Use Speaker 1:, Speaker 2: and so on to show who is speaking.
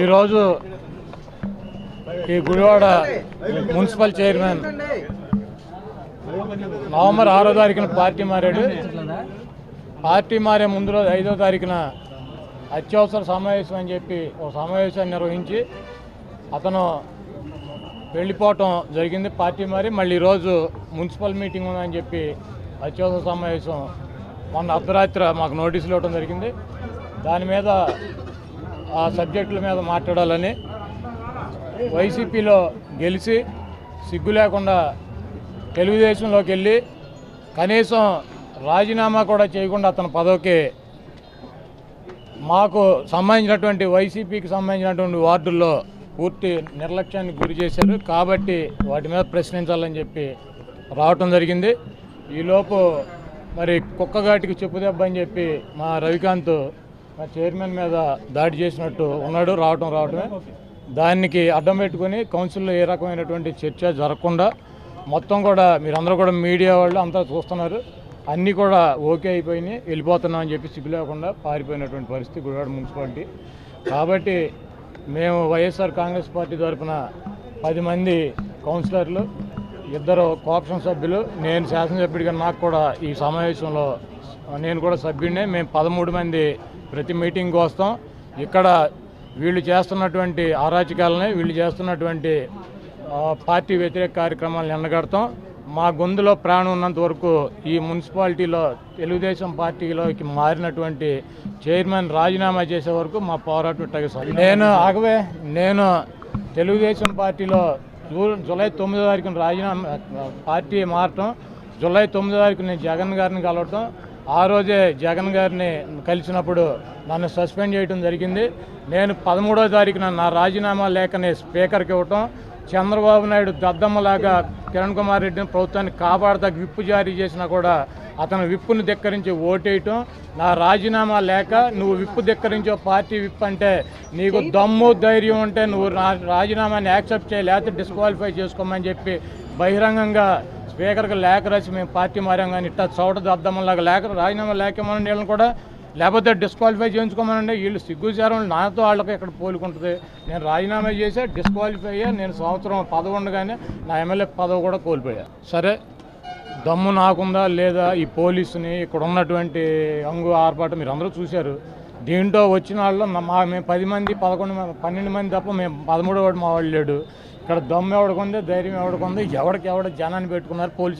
Speaker 1: ఈరోజు ఈ Gudivada municipal chairman November ఆరో తారీఖున పార్టీ మారాడు. పార్టీ మారే ముందు రోజు ఐదో తారీఖున అత్యవసర సమావేశం అని చెప్పి ఒక సమావేశాన్ని నిర్వహించి అతను వెళ్ళిపోవటం జరిగింది. పార్టీ మారి మళ్ళీ ఈరోజు మున్సిపల్ మీటింగ్ ఉందని చెప్పి అత్యవసర సమావేశం మొన్న అర్ధరాత్రి మాకు నోటీసులు ఇవ్వడం జరిగింది. దాని మీద ఆ సబ్జెక్టుల మీద మాట్లాడాలని వైసీపీలో గెలిచి సిగ్గు లేకుండా తెలుగుదేశంలోకి వెళ్ళి కనీసం రాజీనామా కూడా చేయకుండా అతని పదవికి మాకు సంబంధించినటువంటి వైసీపీకి సంబంధించినటువంటి వార్డుల్లో పూర్తి నిర్లక్ష్యానికి గురి చేశారు. కాబట్టి వాటి మీద ప్రశ్నించాలని చెప్పి రావటం జరిగింది. ఈలోపు మరి కుక్కగాటికి చెప్పు దెబ్బ అని చెప్పి మా రవికాంత్ మా చైర్మన్ మీద దాడి చేసినట్టు ఉన్నాడు రావటం రావటమే. దానికి అడ్డం పెట్టుకొని కౌన్సిల్లో ఏ రకమైనటువంటి చర్చ జరగకుండా మొత్తం కూడా మీరందరూ కూడా మీడియా వాళ్ళు అంతా చూస్తున్నారు. అన్నీ కూడా ఓకే అయిపోయినాయి వెళ్ళిపోతున్నామని చెప్పి సిగ్గు లేకుండా పారిపోయినటువంటి పరిస్థితి గుడివాడ మున్సిపాలిటీ. కాబట్టి మేము వైఎస్ఆర్ కాంగ్రెస్ పార్టీ తరఫున పది మంది కౌన్సిలర్లు ఇద్దరు కోఆప్షన్ సభ్యులు నేను శాసనసభ్యుడిగా నాకు కూడా ఈ సమావేశంలో నేను కూడా సభ్యుడినే. మేము పదమూడు మంది ప్రతి మీటింగ్కి వస్తాం. ఇక్కడ వీళ్ళు చేస్తున్నటువంటి అరాచకాలని వీళ్ళు చేస్తున్నటువంటి పార్టీ వ్యతిరేక కార్యక్రమాలను ఎండగడతాం. మా గొంతులో ప్రాణం ఉన్నంత వరకు ఈ మున్సిపాలిటీలో తెలుగుదేశం పార్టీలోకి మారినటువంటి చైర్మన్ రాజీనామా చేసే వరకు మా పోరాటం నేను ఆగవే. నేను తెలుగుదేశం పార్టీలో జూలై తొమ్మిదో తారీఖున రాజీనామా పార్టీ మారటం జూలై తొమ్మిదో తారీఖు నేను జగన్ గారిని కలవటం ఆ రోజే జగన్ గారిని కలిసినప్పుడు నన్ను సస్పెండ్ చేయడం జరిగింది. నేను పదమూడో తారీఖున నా రాజీనామా లేఖని స్పీకర్కి ఇవ్వటం చంద్రబాబు నాయుడు దద్దమ్మలాగా కిరణ్ కుమార్ రెడ్డిని ప్రభుత్వాన్ని కాపాడదాకా విప్పు జారీ చేసినా కూడా అతను విప్పును ధిక్కరించి ఓటేయటం. నా రాజీనామా లేక నువ్వు విప్పు ధిక్కరించో పార్టీ విప్ అంటే నీకు దమ్ము ధైర్యం ఉంటే నువ్వు రాజీనామాని యాక్సెప్ట్ చేయ లేకపోతే డిస్క్వాలిఫై చేసుకోమని చెప్పి బహిరంగంగా స్పీకర్కి లేఖ రాసి మేము పార్టీ మారాం కానీ ఇట్టా చౌట దద్దమ్మలాగా లేఖ రాజీనామా లేక ఇవ్వమని కూడా లేకపోతే డిస్క్వాలిఫై చేయించుకోమనండి. వీళ్ళు సిగ్గుచారం నాతో వాళ్ళకి ఇక్కడ పోలుకుంటుంది. నేను రాజీనామా చేసా డిస్క్వాలిఫై అయ్యా. నేను సంవత్సరం పదవి ఉండగానే నా ఎమ్మెల్యే పదవి కూడా కోల్పోయా. సరే దమ్ము నాకుందా లేదా? ఈ పోలీసుని ఇక్కడ ఉన్నటువంటి అంగు ఆర్పాటు మీరు అందరూ చూశారు. దీంట్లో వచ్చిన వాళ్ళు మా మేము పది మంది పదకొండు మంది పన్నెండు మంది తప్ప మేము పదమూడో వాడు మా వాళ్ళు లేడు. ఇక్కడ దమ్ము ఎవడికొంది ధైర్యం ఎవడికొంది ఎవడికి ఎవడ జనాన్ని పెట్టుకున్నారు? పోలీసు